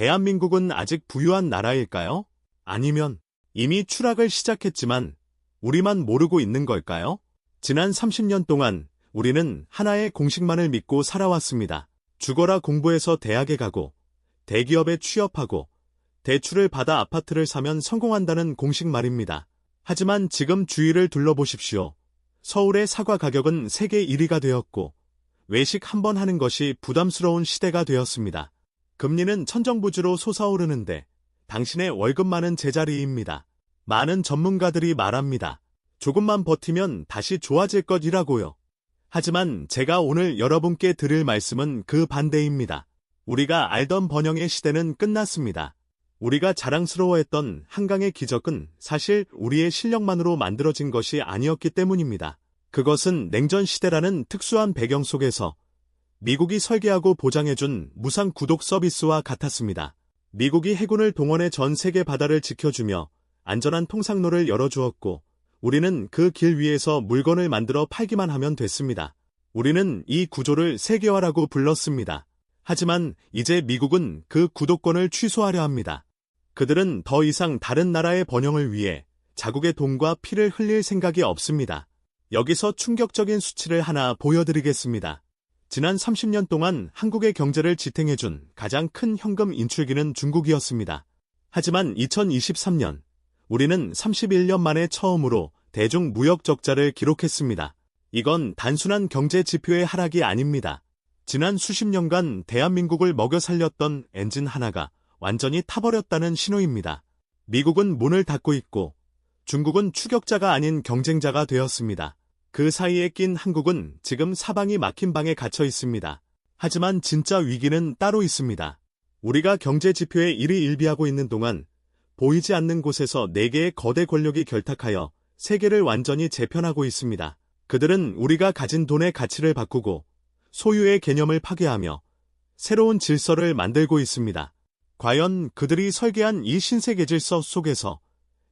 대한민국은 아직 부유한 나라일까요? 아니면 이미 추락을 시작했지만 우리만 모르고 있는 걸까요? 지난 30년 동안 우리는 하나의 공식만을 믿고 살아왔습니다. 죽어라 공부해서 대학에 가고 대기업에 취업하고 대출을 받아 아파트를 사면 성공한다는 공식 말입니다. 하지만 지금 주위를 둘러보십시오. 서울의 사과 가격은 세계 1위가 되었고 외식 한 번 하는 것이 부담스러운 시대가 되었습니다. 금리는 천정부지로 솟아오르는데 당신의 월급만은 제자리입니다. 많은 전문가들이 말합니다. 조금만 버티면 다시 좋아질 것이라고요. 하지만 제가 오늘 여러분께 드릴 말씀은 그 반대입니다. 우리가 알던 번영의 시대는 끝났습니다. 우리가 자랑스러워했던 한강의 기적은 사실 우리의 실력만으로 만들어진 것이 아니었기 때문입니다. 그것은 냉전 시대라는 특수한 배경 속에서 미국이 설계하고 보장해준 무상 구독 서비스와 같았습니다. 미국이 해군을 동원해 전 세계 바다를 지켜주며 안전한 통상로를 열어주었고 우리는 그 길 위에서 물건을 만들어 팔기만 하면 됐습니다. 우리는 이 구조를 세계화라고 불렀습니다. 하지만 이제 미국은 그 구독권을 취소하려 합니다. 그들은 더 이상 다른 나라의 번영을 위해 자국의 돈과 피를 흘릴 생각이 없습니다. 여기서 충격적인 수치를 하나 보여드리겠습니다. 지난 30년 동안 한국의 경제를 지탱해준 가장 큰 현금 인출기는 중국이었습니다. 하지만 2023년 우리는 31년 만에 처음으로 대중 무역 적자를 기록했습니다. 이건 단순한 경제 지표의 하락이 아닙니다. 지난 수십 년간 대한민국을 먹여 살렸던 엔진 하나가 완전히 타버렸다는 신호입니다. 미국은 문을 닫고 있고 중국은 추격자가 아닌 경쟁자가 되었습니다. 그 사이에 낀 한국은 지금 사방이 막힌 방에 갇혀 있습니다. 하지만 진짜 위기는 따로 있습니다. 우리가 경제 지표에 일희일비하고 있는 동안 보이지 않는 곳에서 4개의 거대 권력이 결탁하여 세계를 완전히 재편하고 있습니다. 그들은 우리가 가진 돈의 가치를 바꾸고 소유의 개념을 파괴하며 새로운 질서를 만들고 있습니다. 과연 그들이 설계한 이 신세계 질서 속에서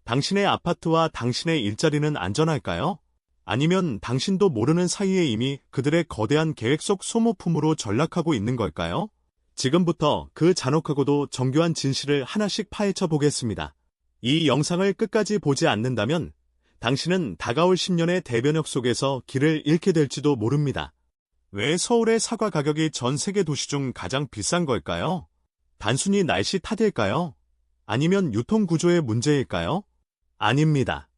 당신의 아파트와 당신의 일자리는 안전할까요? 아니면 당신도 모르는 사이에 이미 그들의 거대한 계획 속 소모품으로 전락하고 있는 걸까요? 지금부터 그 잔혹하고도 정교한 진실을 하나씩 파헤쳐 보겠습니다. 이 영상을 끝까지 보지 않는다면 당신은 다가올 10년의 대변역 속에서 길을 잃게 될지도 모릅니다. 왜 서울의 사과 가격이 전 세계 도시 중 가장 비싼 걸까요? 단순히 날씨 탓일까요? 아니면 유통 구조의 문제일까요? 아닙니다.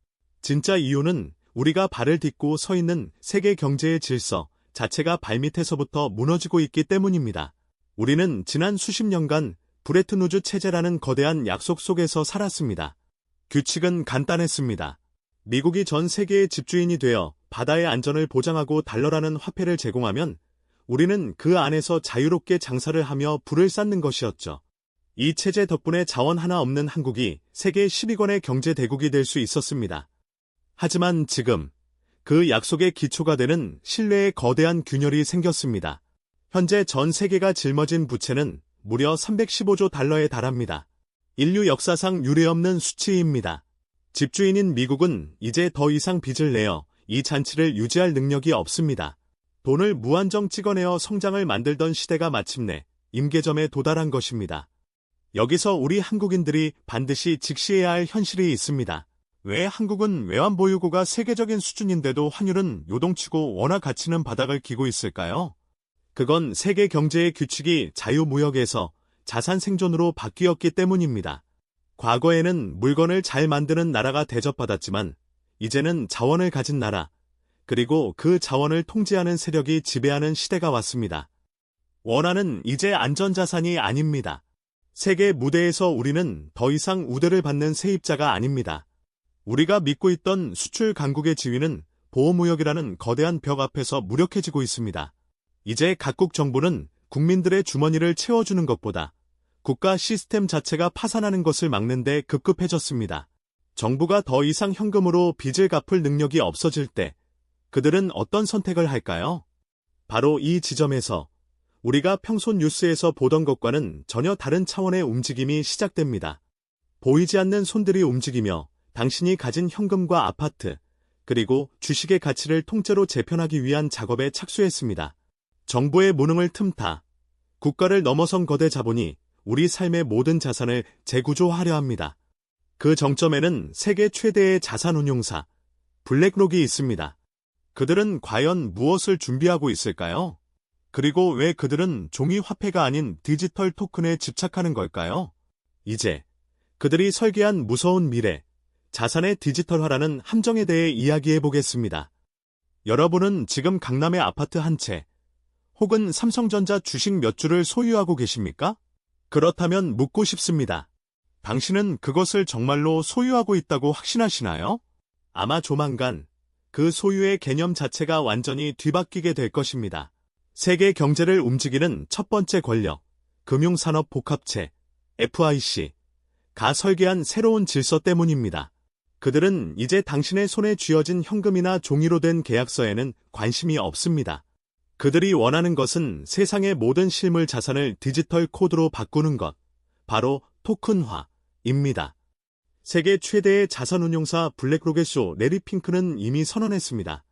진짜 이유는 우리가 발을 딛고 서 있는 세계 경제의 질서 자체가 발밑에서부터 무너지고 있기 때문입니다. 우리는 지난 수십 년간 브레트누즈 체제라는 거대한 약속 속에서 살았습니다. 규칙은 간단했습니다. 미국이 전 세계의 집주인이 되어 바다의 안전을 보장하고 달러라는 화폐를 제공하면 우리는 그 안에서 자유롭게 장사를 하며 불을 쌓는 것이었죠. 이 체제 덕분에 자원 하나 없는 한국이 세계 10위권의 경제 대국이 될 수 있었습니다. 하지만 지금 그 약속의 기초가 되는 신뢰의 거대한 균열이 생겼습니다. 현재 전 세계가 짊어진 부채는 무려 315조 달러에 달합니다. 인류 역사상 유례없는 수치입니다. 집주인인 미국은 이제 더 이상 빚을 내어 이 잔치를 유지할 능력이 없습니다. 돈을 무한정 찍어내어 성장을 만들던 시대가 마침내 임계점에 도달한 것입니다. 여기서 우리 한국인들이 반드시 직시해야 할 현실이 있습니다. 왜 한국은 외환보유고가 세계적인 수준인데도 환율은 요동치고 원화 가치는 바닥을 기고 있을까요? 그건 세계 경제의 규칙이 자유무역에서 자산 생존으로 바뀌었기 때문입니다. 과거에는 물건을 잘 만드는 나라가 대접받았지만 이제는 자원을 가진 나라, 그리고 그 자원을 통제하는 세력이 지배하는 시대가 왔습니다. 원화는 이제 안전자산이 아닙니다. 세계 무대에서 우리는 더 이상 우대를 받는 세입자가 아닙니다. 우리가 믿고 있던 수출 강국의 지위는 보호무역이라는 거대한 벽 앞에서 무력해지고 있습니다. 이제 각국 정부는 국민들의 주머니를 채워주는 것보다 국가 시스템 자체가 파산하는 것을 막는 데 급급해졌습니다. 정부가 더 이상 현금으로 빚을 갚을 능력이 없어질 때 그들은 어떤 선택을 할까요? 바로 이 지점에서 우리가 평소 뉴스에서 보던 것과는 전혀 다른 차원의 움직임이 시작됩니다. 보이지 않는 손들이 움직이며 당신이 가진 현금과 아파트, 그리고 주식의 가치를 통째로 재편하기 위한 작업에 착수했습니다. 정부의 무능을 틈타 국가를 넘어선 거대 자본이 우리 삶의 모든 자산을 재구조하려 합니다. 그 정점에는 세계 최대의 자산 운용사, 블랙록이 있습니다. 그들은 과연 무엇을 준비하고 있을까요? 그리고 왜 그들은 종이 화폐가 아닌 디지털 토큰에 집착하는 걸까요? 이제 그들이 설계한 무서운 미래, 자산의 디지털화라는 함정에 대해 이야기해 보겠습니다. 여러분은 지금 강남의 아파트 한 채, 혹은 삼성전자 주식 몇 주를 소유하고 계십니까? 그렇다면 묻고 싶습니다. 당신은 그것을 정말로 소유하고 있다고 확신하시나요? 아마 조만간 그 소유의 개념 자체가 완전히 뒤바뀌게 될 것입니다. 세계 경제를 움직이는 첫 번째 권력, 금융산업 복합체, FIC, 가 설계한 새로운 질서 때문입니다. 그들은 이제 당신의 손에 쥐어진 현금이나 종이로 된 계약서에는 관심이 없습니다. 그들이 원하는 것은 세상의 모든 실물 자산을 디지털 코드로 바꾸는 것, 바로 토큰화입니다. 세계 최대의 자산운용사 블랙록의 쇼 레리 핑크는 이미 선언했습니다.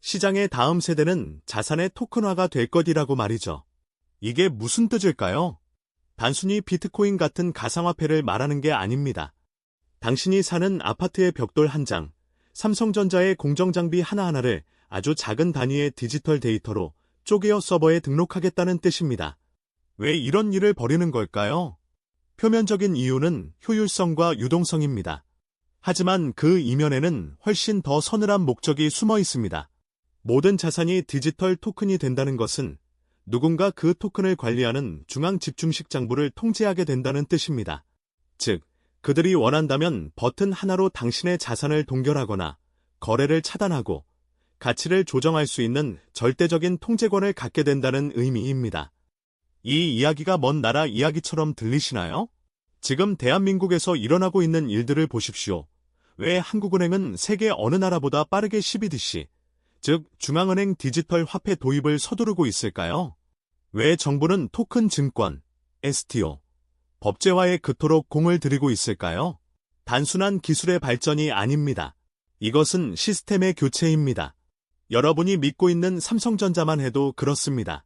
시장의 다음 세대는 자산의 토큰화가 될 것이라고 말이죠. 이게 무슨 뜻일까요? 단순히 비트코인 같은 가상화폐를 말하는 게 아닙니다. 당신이 사는 아파트의 벽돌 한 장, 삼성전자의 공정장비 하나하나를 아주 작은 단위의 디지털 데이터로 쪼개어 서버에 등록하겠다는 뜻입니다. 왜 이런 일을 벌이는 걸까요? 표면적인 이유는 효율성과 유동성입니다. 하지만 그 이면에는 훨씬 더 서늘한 목적이 숨어 있습니다. 모든 자산이 디지털 토큰이 된다는 것은 누군가 그 토큰을 관리하는 중앙 집중식 장부를 통제하게 된다는 뜻입니다. 즉, 그들이 원한다면 버튼 하나로 당신의 자산을 동결하거나 거래를 차단하고 가치를 조정할 수 있는 절대적인 통제권을 갖게 된다는 의미입니다. 이 이야기가 먼 나라 이야기처럼 들리시나요? 지금 대한민국에서 일어나고 있는 일들을 보십시오. 왜 한국은행은 세계 어느 나라보다 빠르게 CBDC, 즉 중앙은행 디지털 화폐 도입을 서두르고 있을까요? 왜 정부는 토큰 증권, STO, 법제화에 그토록 공을 들이고 있을까요? 단순한 기술의 발전이 아닙니다. 이것은 시스템의 교체입니다. 여러분이 믿고 있는 삼성전자만 해도 그렇습니다.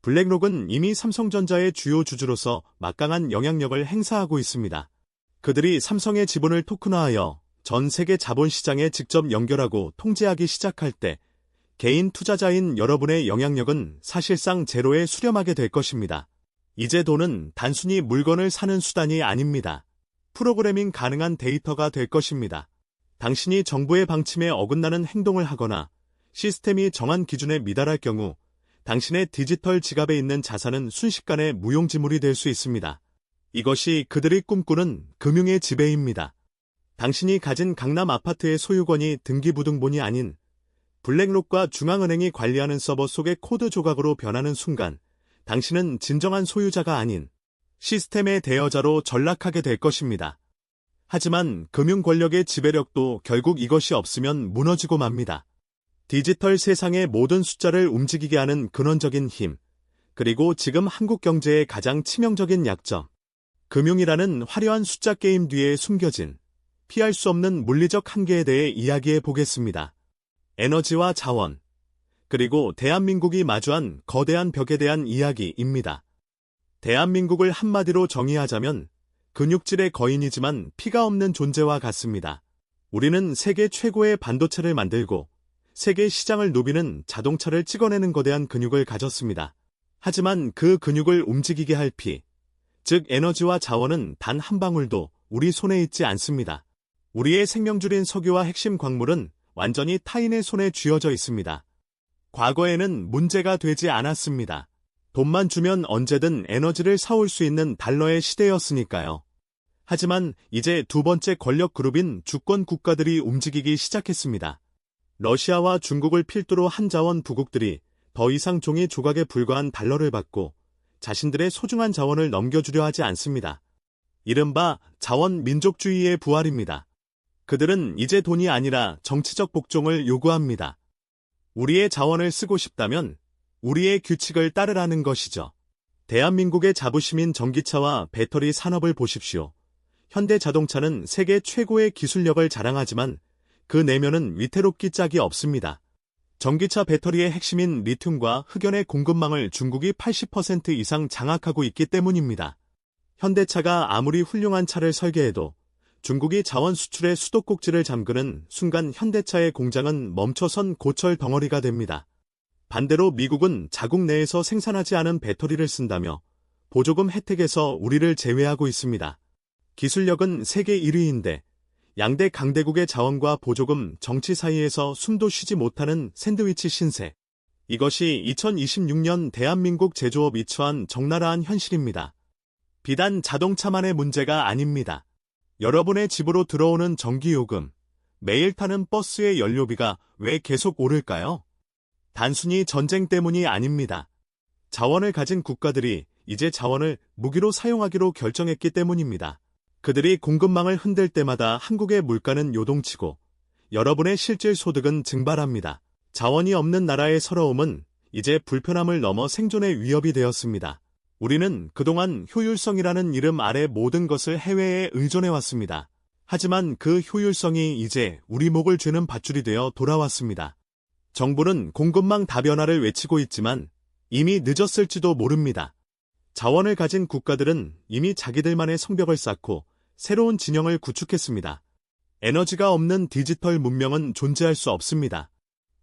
블랙록은 이미 삼성전자의 주요 주주로서 막강한 영향력을 행사하고 있습니다. 그들이 삼성의 지분을 토큰화하여 전 세계 자본시장에 직접 연결하고 통제하기 시작할 때 개인 투자자인 여러분의 영향력은 사실상 제로에 수렴하게 될 것입니다. 이제 돈은 단순히 물건을 사는 수단이 아닙니다. 프로그래밍 가능한 데이터가 될 것입니다. 당신이 정부의 방침에 어긋나는 행동을 하거나 시스템이 정한 기준에 미달할 경우 당신의 디지털 지갑에 있는 자산은 순식간에 무용지물이 될 수 있습니다. 이것이 그들이 꿈꾸는 금융의 지배입니다. 당신이 가진 강남 아파트의 소유권이 등기부등본이 아닌 블랙록과 중앙은행이 관리하는 서버 속의 코드 조각으로 변하는 순간 당신은 진정한 소유자가 아닌 시스템의 대여자로 전락하게 될 것입니다. 하지만 금융 권력의 지배력도 결국 이것이 없으면 무너지고 맙니다. 디지털 세상의 모든 숫자를 움직이게 하는 근원적인 힘, 그리고 지금 한국 경제의 가장 치명적인 약점, 금융이라는 화려한 숫자 게임 뒤에 숨겨진 피할 수 없는 물리적 한계에 대해 이야기해 보겠습니다. 에너지와 자원, 그리고 대한민국이 마주한 거대한 벽에 대한 이야기입니다. 대한민국을 한마디로 정의하자면 근육질의 거인이지만 피가 없는 존재와 같습니다. 우리는 세계 최고의 반도체를 만들고 세계 시장을 누비는 자동차를 찍어내는 거대한 근육을 가졌습니다. 하지만 그 근육을 움직이게 할 피, 즉 에너지와 자원은 단 한 방울도 우리 손에 있지 않습니다. 우리의 생명줄인 석유와 핵심 광물은 완전히 타인의 손에 쥐어져 있습니다. 과거에는 문제가 되지 않았습니다. 돈만 주면 언제든 에너지를 사올 수 있는 달러의 시대였으니까요. 하지만 이제 두 번째 권력 그룹인 주권 국가들이 움직이기 시작했습니다. 러시아와 중국을 필두로 한 자원 부국들이 더 이상 종이 조각에 불과한 달러를 받고 자신들의 소중한 자원을 넘겨주려 하지 않습니다. 이른바 자원 민족주의의 부활입니다. 그들은 이제 돈이 아니라 정치적 복종을 요구합니다. 우리의 자원을 쓰고 싶다면 우리의 규칙을 따르라는 것이죠. 대한민국의 자부심인 전기차와 배터리 산업을 보십시오. 현대 자동차는 세계 최고의 기술력을 자랑하지만 그 내면은 위태롭기 짝이 없습니다. 전기차 배터리의 핵심인 리튬과 흑연의 공급망을 중국이 80% 이상 장악하고 있기 때문입니다. 현대차가 아무리 훌륭한 차를 설계해도 중국이 자원 수출의 수도꼭지를 잠그는 순간 현대차의 공장은 멈춰선 고철 덩어리가 됩니다. 반대로 미국은 자국 내에서 생산하지 않은 배터리를 쓴다며 보조금 혜택에서 우리를 제외하고 있습니다. 기술력은 세계 1위인데 양대 강대국의 자원과 보조금 정치 사이에서 숨도 쉬지 못하는 샌드위치 신세. 이것이 2026년 대한민국 제조업 이 처한 적나라한 현실입니다. 비단 자동차만의 문제가 아닙니다. 여러분의 집으로 들어오는 전기요금, 매일 타는 버스의 연료비가 왜 계속 오를까요? 단순히 전쟁 때문이 아닙니다. 자원을 가진 국가들이 이제 자원을 무기로 사용하기로 결정했기 때문입니다. 그들이 공급망을 흔들 때마다 한국의 물가는 요동치고 여러분의 실질 소득은 증발합니다. 자원이 없는 나라의 서러움은 이제 불편함을 넘어 생존의 위협이 되었습니다. 우리는 그동안 효율성이라는 이름 아래 모든 것을 해외에 의존해왔습니다. 하지만 그 효율성이 이제 우리 목을 죄는 밧줄이 되어 돌아왔습니다. 정부는 공급망 다변화를 외치고 있지만 이미 늦었을지도 모릅니다. 자원을 가진 국가들은 이미 자기들만의 성벽을 쌓고 새로운 진영을 구축했습니다. 에너지가 없는 디지털 문명은 존재할 수 없습니다.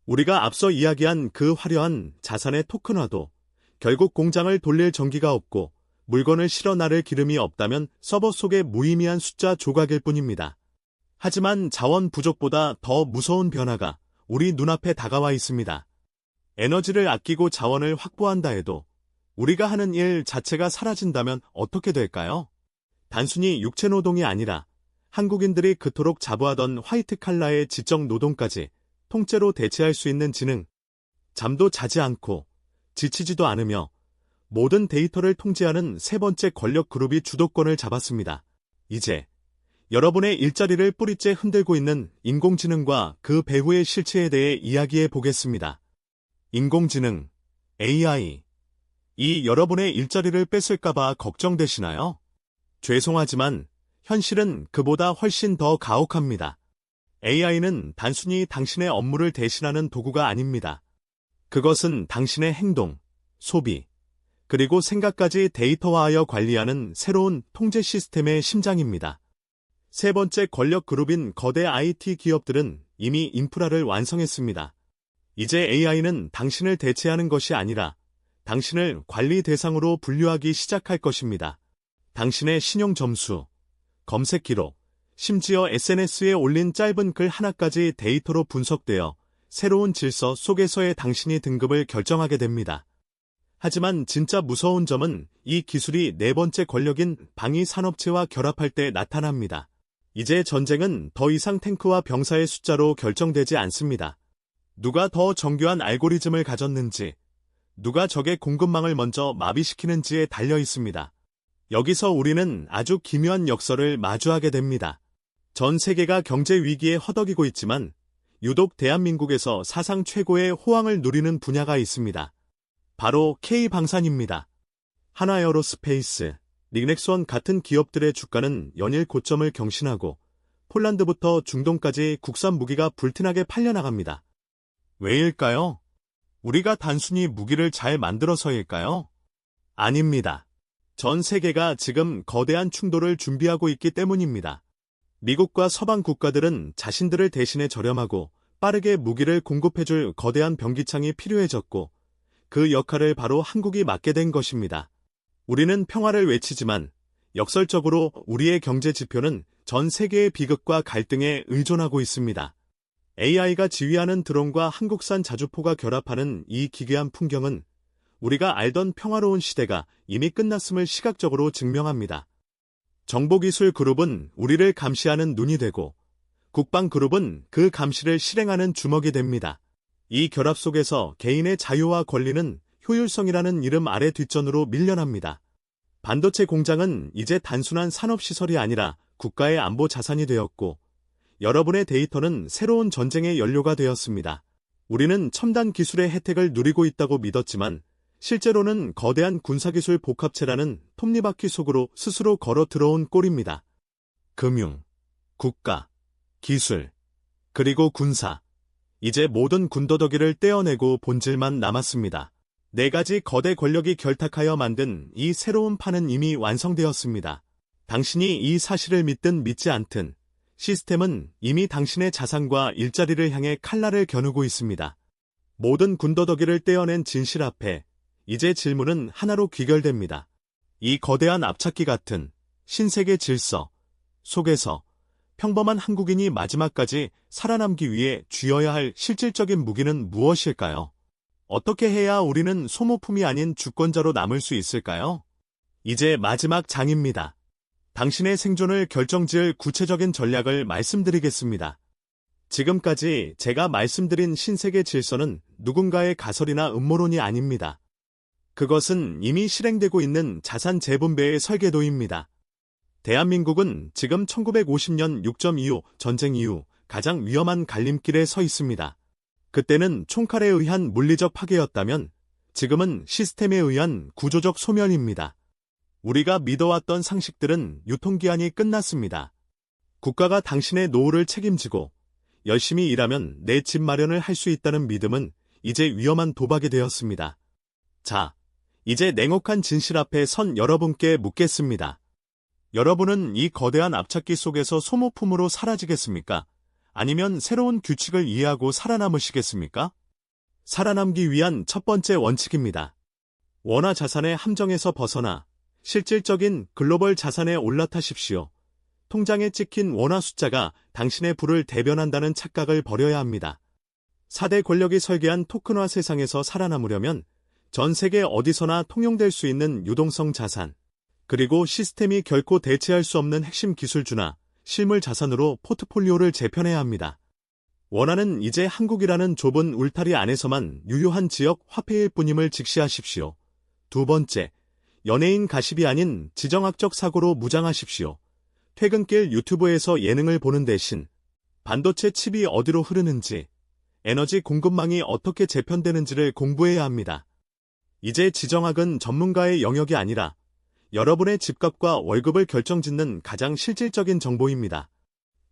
우리가 앞서 이야기한 그 화려한 자산의 토큰화도 결국 공장을 돌릴 전기가 없고 물건을 실어 나를 기름이 없다면 서버 속의 무의미한 숫자 조각일 뿐입니다. 하지만 자원 부족보다 더 무서운 변화가 우리 눈앞에 다가와 있습니다. 에너지를 아끼고 자원을 확보한다 해도 우리가 하는 일 자체가 사라진다면 어떻게 될까요? 단순히 육체 노동이 아니라 한국인들이 그토록 자부하던 화이트 칼라의 지적 노동까지 통째로 대체할 수 있는 지능. 잠도 자지 않고 지치지도 않으며 모든 데이터를 통제하는 세 번째 권력 그룹이 주도권을 잡았습니다. 이제 여러분의 일자리를 뿌리째 흔들고 있는 인공지능과 그 배후의 실체에 대해 이야기해 보겠습니다. 인공지능, AI. 이 여러분의 일자리를 뺏을까봐 걱정되시나요? 죄송하지만 현실은 그보다 훨씬 더 가혹합니다. AI는 단순히 당신의 업무를 대신하는 도구가 아닙니다. 그것은 당신의 행동, 소비, 그리고 생각까지 데이터화하여 관리하는 새로운 통제 시스템의 심장입니다. 세 번째 권력 그룹인 거대 IT 기업들은 이미 인프라를 완성했습니다. 이제 AI는 당신을 대체하는 것이 아니라 당신을 관리 대상으로 분류하기 시작할 것입니다. 당신의 신용 점수, 검색 기록, 심지어 SNS에 올린 짧은 글 하나까지 데이터로 분석되어 새로운 질서 속에서의 당신이 등급을 결정하게 됩니다. 하지만 진짜 무서운 점은 이 기술이 네 번째 권력인 방위 산업체와 결합할 때 나타납니다. 이제 전쟁은 더 이상 탱크와 병사의 숫자로 결정되지 않습니다. 누가 더 정교한 알고리즘을 가졌는지, 누가 적의 공급망을 먼저 마비시키는지에 달려 있습니다. 여기서 우리는 아주 기묘한 역설을 마주하게 됩니다. 전 세계가 경제 위기에 허덕이고 있지만 유독 대한민국에서 사상 최고의 호황을 누리는 분야가 있습니다. 바로 K방산입니다. 하나에어로스페이스, 닉넥스원 같은 기업들의 주가는 연일 고점을 경신하고 폴란드부터 중동까지 국산 무기가 불티나게 팔려나갑니다. 왜일까요? 우리가 단순히 무기를 잘 만들어서일까요? 아닙니다. 전 세계가 지금 거대한 충돌을 준비하고 있기 때문입니다. 미국과 서방 국가들은 자신들을 대신해 저렴하고 빠르게 무기를 공급해줄 거대한 병기창이 필요해졌고 그 역할을 바로 한국이 맡게 된 것입니다. 우리는 평화를 외치지만 역설적으로 우리의 경제 지표는 전 세계의 비극과 갈등에 의존하고 있습니다. AI가 지휘하는 드론과 한국산 자주포가 결합하는 이 기괴한 풍경은 우리가 알던 평화로운 시대가 이미 끝났음을 시각적으로 증명합니다. 정보기술 그룹은 우리를 감시하는 눈이 되고 국방 그룹은 그 감시를 실행하는 주먹이 됩니다. 이 결합 속에서 개인의 자유와 권리는 효율성이라는 이름 아래 뒷전으로 밀려납니다. 반도체 공장은 이제 단순한 산업시설이 아니라 국가의 안보 자산이 되었고 여러분의 데이터는 새로운 전쟁의 연료가 되었습니다. 우리는 첨단 기술의 혜택을 누리고 있다고 믿었지만 실제로는 거대한 군사기술 복합체라는 톱니바퀴 속으로 스스로 걸어 들어온 꼴입니다. 금융, 국가, 기술, 그리고 군사. 이제 모든 군더더기를 떼어내고 본질만 남았습니다. 네 가지 거대 권력이 결탁하여 만든 이 새로운 판은 이미 완성되었습니다. 당신이 이 사실을 믿든 믿지 않든 시스템은 이미 당신의 자산과 일자리를 향해 칼날을 겨누고 있습니다. 모든 군더더기를 떼어낸 진실 앞에 이제 질문은 하나로 귀결됩니다. 이 거대한 압착기 같은 신세계 질서 속에서 평범한 한국인이 마지막까지 살아남기 위해 쥐어야 할 실질적인 무기는 무엇일까요? 어떻게 해야 우리는 소모품이 아닌 주권자로 남을 수 있을까요? 이제 마지막 장입니다. 당신의 생존을 결정지을 구체적인 전략을 말씀드리겠습니다. 지금까지 제가 말씀드린 신세계 질서는 누군가의 가설이나 음모론이 아닙니다. 그것은 이미 실행되고 있는 자산 재분배의 설계도입니다. 대한민국은 지금 1950년 6.25 전쟁 이후 가장 위험한 갈림길에 서 있습니다. 그때는 총칼에 의한 물리적 파괴였다면 지금은 시스템에 의한 구조적 소멸입니다. 우리가 믿어왔던 상식들은 유통기한이 끝났습니다. 국가가 당신의 노후를 책임지고 열심히 일하면 내 집 마련을 할 수 있다는 믿음은 이제 위험한 도박이 되었습니다. 자, 이제 냉혹한 진실 앞에 선 여러분께 묻겠습니다. 여러분은 이 거대한 압착기 속에서 소모품으로 사라지겠습니까? 아니면 새로운 규칙을 이해하고 살아남으시겠습니까? 살아남기 위한 첫 번째 원칙입니다. 원화 자산의 함정에서 벗어나 실질적인 글로벌 자산에 올라타십시오. 통장에 찍힌 원화 숫자가 당신의 부를 대변한다는 착각을 버려야 합니다. 4대 권력이 설계한 토큰화 세상에서 살아남으려면 전 세계 어디서나 통용될 수 있는 유동성 자산, 그리고 시스템이 결코 대체할 수 없는 핵심 기술주나 실물 자산으로 포트폴리오를 재편해야 합니다. 원하는 이제 한국이라는 좁은 울타리 안에서만 유효한 지역 화폐일 뿐임을 직시하십시오. 두 번째, 연예인 가십이 아닌 지정학적 사고로 무장하십시오. 퇴근길 유튜브에서 예능을 보는 대신 반도체 칩이 어디로 흐르는지, 에너지 공급망이 어떻게 재편되는지를 공부해야 합니다. 이제 지정학은 전문가의 영역이 아니라 여러분의 집값과 월급을 결정짓는 가장 실질적인 정보입니다.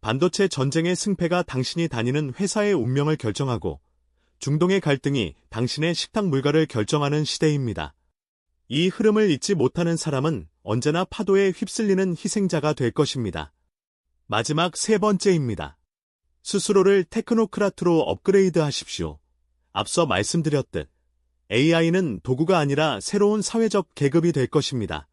반도체 전쟁의 승패가 당신이 다니는 회사의 운명을 결정하고 중동의 갈등이 당신의 식탁 물가를 결정하는 시대입니다. 이 흐름을 잊지 못하는 사람은 언제나 파도에 휩쓸리는 희생자가 될 것입니다. 마지막 세 번째입니다. 스스로를 테크노크라트로 업그레이드 하십시오. 앞서 말씀드렸듯 AI는 도구가 아니라 새로운 사회적 계급이 될 것입니다.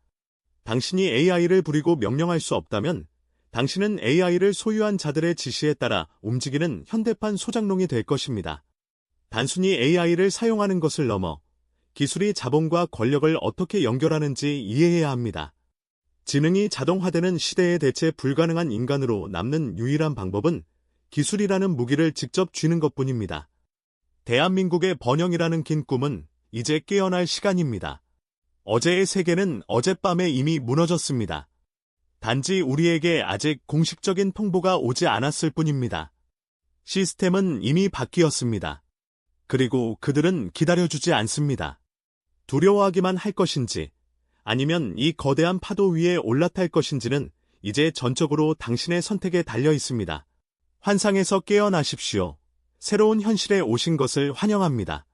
당신이 AI를 부리고 명령할 수 없다면 당신은 AI를 소유한 자들의 지시에 따라 움직이는 현대판 소장농이 될 것입니다. 단순히 AI를 사용하는 것을 넘어 기술이 자본과 권력을 어떻게 연결하는지 이해해야 합니다. 지능이 자동화되는 시대에 대체 불가능한 인간으로 남는 유일한 방법은 기술이라는 무기를 직접 쥐는 것 뿐입니다. 대한민국의 번영이라는 긴 꿈은 이제 깨어날 시간입니다. 어제의 세계는 어젯밤에 이미 무너졌습니다. 단지 우리에게 아직 공식적인 통보가 오지 않았을 뿐입니다. 시스템은 이미 바뀌었습니다. 그리고 그들은 기다려주지 않습니다. 두려워하기만 할 것인지, 아니면 이 거대한 파도 위에 올라탈 것인지는 이제 전적으로 당신의 선택에 달려 있습니다. 환상에서 깨어나십시오. 새로운 현실에 오신 것을 환영합니다.